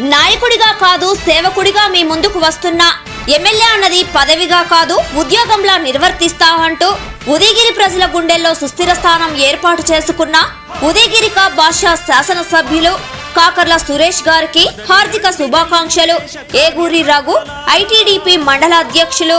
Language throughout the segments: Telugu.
నాయకుడిగా కాదు సేవకుడిగా మీ ముందుకు వస్తున్నా. ఎమ్మెల్యే అన్నది పదవిగా కాదు ఉద్యోగంలా నిర్వర్తిస్తా అంటూ ఉదయగిరి ప్రజల గుండెల్లో సుస్థిర స్థానం ఏర్పాటు చేసుకున్న ఉదయగిరిక భాషా శాసనసభ్యులు కాకర్ల సురేష్ గారికి హార్దిక శుభాకాంక్షలు. ఏగూరి రఘు ఐటీడీపీ మండల అధ్యక్షులు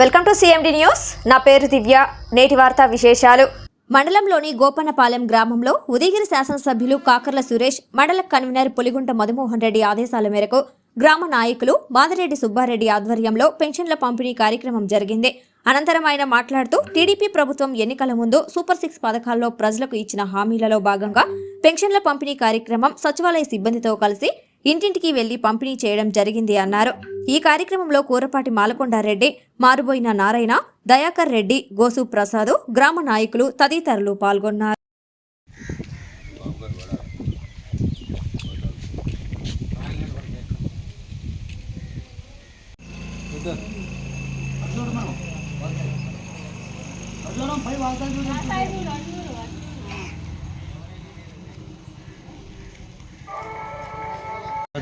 వెల్కమ్ టు సిఎండి న్యూస్ నా పేరు దివ్య. నేటి వార్తా విశేషాలు. మండలంలోని గోపన్నపాలెం గ్రామంలో ఉదయగిరి శాసనసభ్యులు కాకర్ల సురేష్ మండల కన్వీనర్ పులిగుంట మధుమోహన్ రెడ్డి ఆదేశాల మేరకు గ్రామ నాయకులు మాదిరెడ్డి సుబ్బారెడ్డి ఆధ్వర్యంలో పెన్షన్ల పంపిణీ కార్యక్రమం జరిగింది. అనంతరం ఆయన మాట్లాడుతూ టీడీపీ ప్రభుత్వం ఎన్నికల ముందు సూపర్ సిక్స్ పథకాల్లో ప్రజలకు ఇచ్చిన హామీలలో భాగంగా పెన్షన్ల పంపిణీ కార్యక్రమం సచివాలయ సిబ్బందితో కలిసి ఇంటింటికి వెళ్ళి పంపిణీ చేయడం జరిగింది అన్నారు. ఈ కార్యక్రమంలో కూరపాటి మాలకొండారెడ్డి మారుబోయిన నారాయణ దయాకర్ రెడ్డి గోసు ప్రసాద్ గ్రామ నాయకులు తదితరులు పాల్గొన్నారు.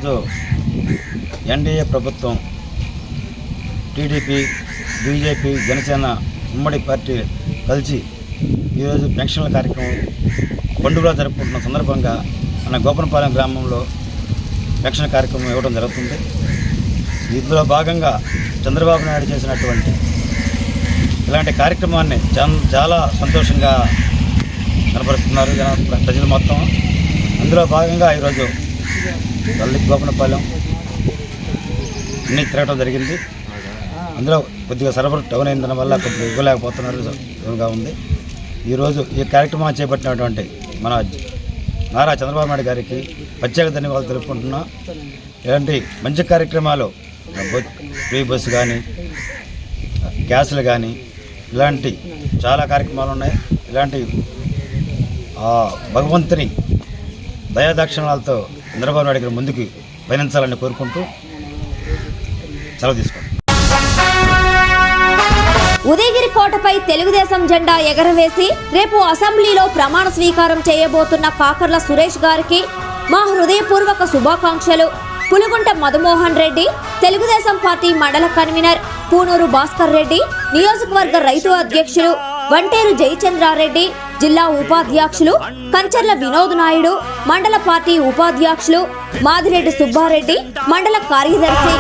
ఈరోజు ఎన్డీఏ ప్రభుత్వం టీడీపీ బీజేపీ జనసేన ఉమ్మడి పార్టీ కలిసి ఈరోజు పెన్షన్ల కార్యక్రమం పండుగ జరుపుకుంటున్న సందర్భంగా మన గోపనపాలెం గ్రామంలో పెన్షన్ కార్యక్రమం ఇవ్వడం జరుగుతుంది. ఇందులో భాగంగా చంద్రబాబు నాయుడు చేసినటువంటి ఇలాంటి కార్యక్రమాన్ని చా- చాలా సంతోషంగా కనపరుస్తున్నారు ప్రజలు మొత్తం. అందులో భాగంగా ఈరోజు తల్లి గోపనపాలెం అన్నీ తిరగటం జరిగింది. అందులో కొద్దిగా సర్వర్ టౌన్ అయిన వల్ల కొద్దిగా ఇవ్వలేకపోతున్నారు. ఉంది. ఈరోజు ఈ కార్యక్రమం చేపట్టినటువంటి మన నారా చంద్రబాబు నాయుడు గారికి ప్రత్యేక ధన్యవాదాలు తెలుపుకుంటున్నా. ఇలాంటి మంచి కార్యక్రమాలు ఫ్రీ బస్సు కానీ గ్యాసులు కానీ ఇలాంటి చాలా కార్యక్రమాలు ఉన్నాయి. ఇలాంటి భగవంతుని దయాదాక్షిణాలతో చంద్రబాబు నాయుడు గారు ముందుకు పయనించాలని కోరుకుంటూ సెలవు తీసుకోండి ఉదయగిరి కోటపై తెలుగుదేశం జెండా ఎగరవేసి రేపు అసెంబ్లీలో ప్రమాణ స్వీకారం చేయబోతున్న కాకర్ల సురేష్ గారికి మా హృదయపూర్వక శుభాకాంక్షలు. పులుగుంట మధుమోహన్ రెడ్డి తెలుగుదేశం పార్టీ మండల కన్వీనర్ పూనూరు భాస్కర్ రెడ్డి నియోజకవర్గ రైతు అధ్యక్షులు వంటేరు జయచంద్రారెడ్డి జిల్లా ఉపాధ్యక్షులు కంచర్ల వినోద్ నాయుడు మండల పార్టీ ఉపాధ్యక్షులు మాదిరెడ్డి సుబ్బారెడ్డి మండల కార్యదర్శి.